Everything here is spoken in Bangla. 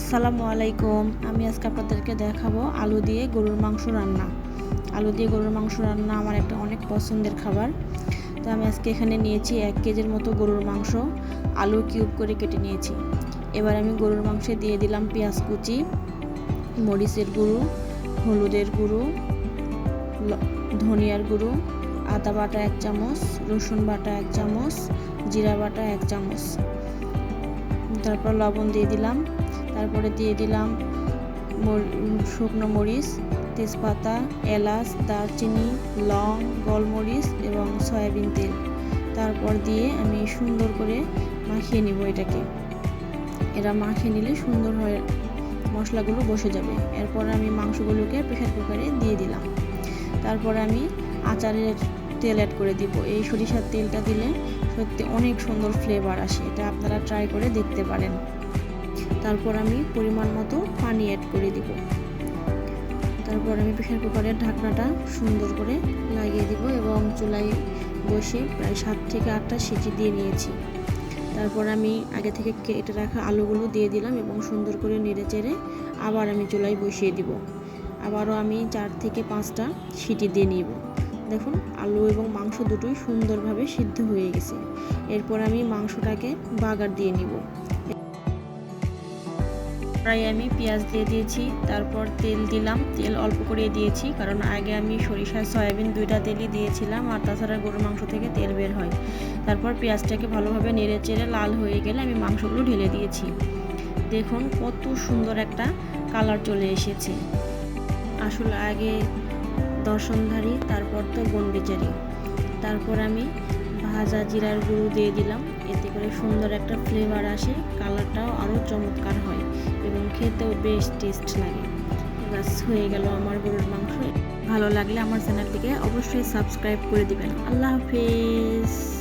আসসালামু আলাইকুম। আমি আজকে আপনাদেরকে দেখাবো আলু দিয়ে গরুর মাংস রান্না। আলু দিয়ে গরুর মাংস রান্না আমার একটা অনেক পছন্দের খাবার। তো আমি আজকে এখানে নিয়েছি এক কেজির মতো গরুর মাংস। আলু কিউব করে কেটে নিয়েছি। এবার আমি গরুর মাংসে দিয়ে দিলাম পেঁয়াজ কুচি, মরিচের গুঁড়ো, হলুদের গুঁড়ো ধনিয়ার গুঁড়ো, আদা বাটা এক চামচ, রসুন বাটা এক চামচ, জিরা বাটা এক চামচ। তারপর লবণ দিয়ে দিলাম। তারপরে দিয়ে দিলাম শুকনো মরিচ, তেজপাতা, এলাচ, দারচিনি, লং, গোলমরিচ এবং সয়াবিন তেল। তারপর দিয়ে আমি সুন্দর করে মাখিয়ে নিব এটাকে। এরা মাখিয়ে নিলে সুন্দর হয়ে মশলাগুলো বসে যাবে। এরপর আমি মাংসগুলোকে প্রেশার কুকারে দিয়ে দিলাম। তারপর আমি আচারের তেল অ্যাড করে দিব। এই সরিষার তেলটা দিলে সত্যি অনেক সুন্দর ফ্লেভার আসে। এটা আপনারা ট্রাই করে দেখতে পারেন। তারপর আমি পরিমাণ মতো পানি অ্যাড করে দিব। তারপর আমি প্রেশার কুকারের ঢাকনাটা সুন্দর করে লাগিয়ে দিব এবং চুলায় বসে প্রায় সাত থেকে আটটা সিটি দিয়ে নিয়েছি। তারপর আমি আগে থেকে কেটে রাখা আলুগুলো দিয়ে দিলাম এবং সুন্দর করে নেড়ে চেড়ে আবার আমি চুলায় বসিয়ে দিব। আবারও আমি চার থেকে পাঁচটা সিটি দিয়ে নিব। দেখুন, আলু এবং মাংস দুটোই সুন্দরভাবে সিদ্ধ হয়ে গেছে। এরপর আমি মাংসটাকে বাগার দিয়ে নিব। প্রায় আমি পেঁয়াজ দিয়ে দিয়েছি, তারপর তেল দিলাম। তেল অল্প করে দিয়েছি, কারণ আগে আমি সরিষা সয়াবিন দুইটা তেলই দিয়েছিলাম, আর তাছাড়া গরুর মাংস থেকে তেল বের হয়। তারপর পেঁয়াজটাকে ভালোভাবে নেড়ে চেড়ে লাল হয়ে গেলে আমি মাংসগুলো ঢেলে দিয়েছি। দেখুন কত সুন্দর একটা কালার চলে এসেছে। আসলে আগে দর্শনধারী, তারপর তো বনবিচারি তারপর আমি ভাজা জিরার গুঁড়ো দিয়ে দিলাম, এতে করে সুন্দর একটা ফ্লেভার আসে কালারটাও আরও চমৎকার হয় এবং খেতেও বেশ টেস্ট লাগে। ব্যাস, হয়ে গেল আমার গরুর মাংস। ভালো লাগলে আমার চ্যানেলটিকে অবশ্যই সাবস্ক্রাইব করে দিবেন। আল্লাহ হাফিজ।